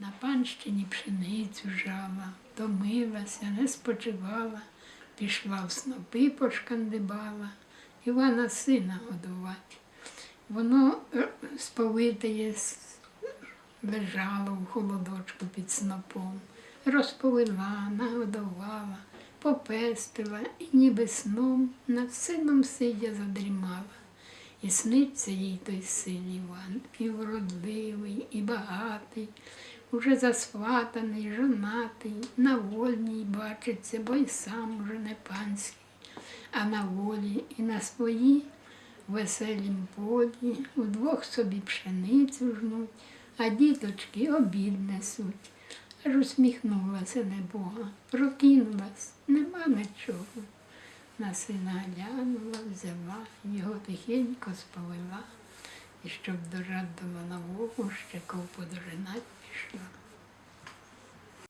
На панщині пшеницю жала, томилася, не спочивала, пішла в снопи пошкандибала, Івана сина годувати. Воно е, сповитеє лежало в холодочку під снопом, розповела, нагодувала, попестила і ніби сном над сином сидя задрімала. І сниться їй той син Іван, і вродливий, і багатий, уже засватаний, жонатий, на вольній бачиться, бо й сам уже не панський, а на волі і на своїй веселім полі удвох собі пшеницю жнуть, а діточки обід несуть. Аж усміхнулася небога, прокинулась, нема нічого. На сина глянула, взяла, його тихенько сповела, і щоб до на вогу, ще дожинать пішла.